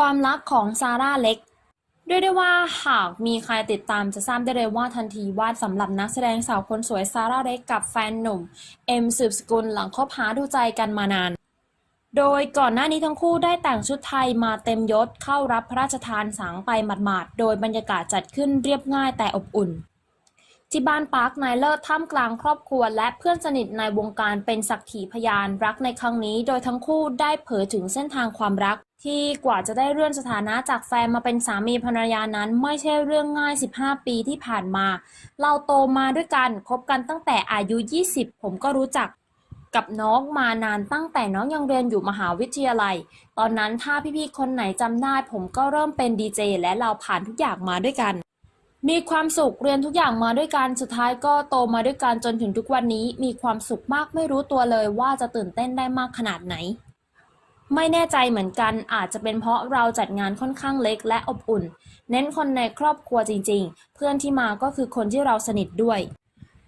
ความรักของซาร่าเล็กเรียกได้ว่าหากมีใครติดตามจะทราบได้เลยว่าทันทีว่าสำหรับนักแสดงสาวคนสวยซาร่าเล็กกับแฟนหนุ่ม เอ็มสืบสกุลหลังคบหาดูใจกันมานาน โดยก่อนหน้านี้ทั้งคู่ได้แต่งชุดไทยมาเต็มยศเข้ารับพระราชทานสังไปหมาดๆ โดยบรรยากาศจัดขึ้นเรียบง่ายแต่อบอุ่น ที่บ้านปาร์คนายเลิศท่ามกลางครอบครัว และเพื่อนสนิทในวงการเป็นสักขีพยานรักในครั้งนี้ โดยทั้งคู่ได้เผยถึงเส้นทางความรัก ที่กว่าจะได้เลื่อนสถานะจากแฟนมาเป็นสามีภรรยานั้น ไม่ใช่เรื่องง่าย 15 ปีที่ผ่านมา เราโตมาด้วยกันคบกันตั้งแต่อายุ 20 ผมก็รู้จักกับน้องมานานตั้งแต่น้องยังเรียนอยู่มหาวิทยาลัย ตอนนั้นถ้าพี่ๆคนไหนจำได้ ผมก็เริ่มเป็นดีเจและเราผ่านทุกอย่างมาด้วยกัน มีความสุขเรียนทุกอย่างมาด้วยกันสุดท้ายก็โตมาด้วยกันจนถึงทุกวันนี้ มีความสุขมากไม่รู้ตัวเลยว่าจะตื่นเต้นได้มากขนาดไหน ไม่แน่ใจเหมือนกันอาจจะเป็นเพราะเราจัดงานค่อนข้างเล็กและอบอุ่น เน้นคนในครอบครัวจริง ๆ เพื่อนที่มาก็คือคนที่เราสนิทด้วย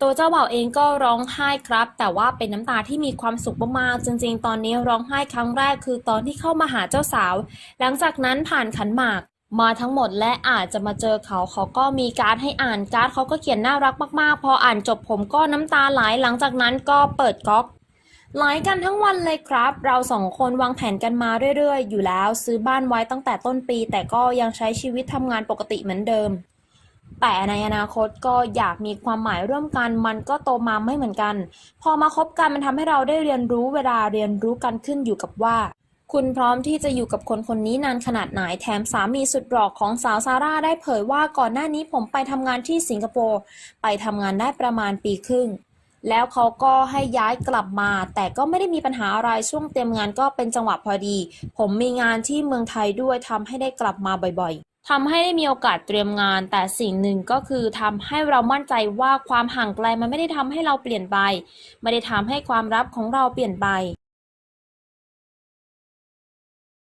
ตัวเจ้าบ่าวเองก็ร้องไห้ครับ แต่ว่าเป็นน้ำตาที่มีความสุขมากๆจริง ๆ ตอนนี้ร้องไห้ครั้งแรกคือตอนที่เข้ามาหาเจ้าสาว หลังจากนั้นผ่านขันหมาก มาทั้งหมดและอาจจะมาเจอเขาเขาก็มีการ์ดให้อ่านการ์ดเขาก็เขียนน่ารักมากๆ พออ่านจบผมก็น้ำตาไหลหลังจากนั้นก็เปิดก๊อกไหลกันทั้งวันเลยครับ เราสองคนวางแผนกันมาเรื่อยๆ อยู่แล้วซื้อบ้านไว้ตั้งแต่ต้นปี แต่ก็ยังใช้ชีวิตทำงานปกติเหมือนเดิม แต่ในอนาคตก็อยากมีความหมายร่วมกัน มันก็โตมาไม่เหมือนกัน พอมาคบกันมันทำให้เราได้เรียนรู้เวลาเรียนรู้กันขึ้นอยู่กับว่า คุณพร้อมที่จะอยู่กับคนคนนี้นานขนาดไหน แถมสามีสุดหล่อของสาวซาร่าได้เผยว่าก่อนหน้านี้ผมไปทำงานที่สิงคโปร์ ไปทำงานได้ประมาณปีครึ่ง แล้วเขาก็ให้ย้ายกลับมา แต่ก็ไม่ได้มีปัญหาอะไรช่วงเตรียมงานก็เป็นจังหวะพอดี ผมมีงานที่เมืองไทยด้วยทำให้ได้กลับมาบ่อยๆทำให้ได้มีโอกาสเตรียมงาน แต่สิ่งหนึ่งก็คือทำให้เรามั่นใจว่าความห่างไกลมันไม่ได้ทำให้เราเปลี่ยนไป ไม่ได้ทำให้ความรักของเราเปลี่ยนไป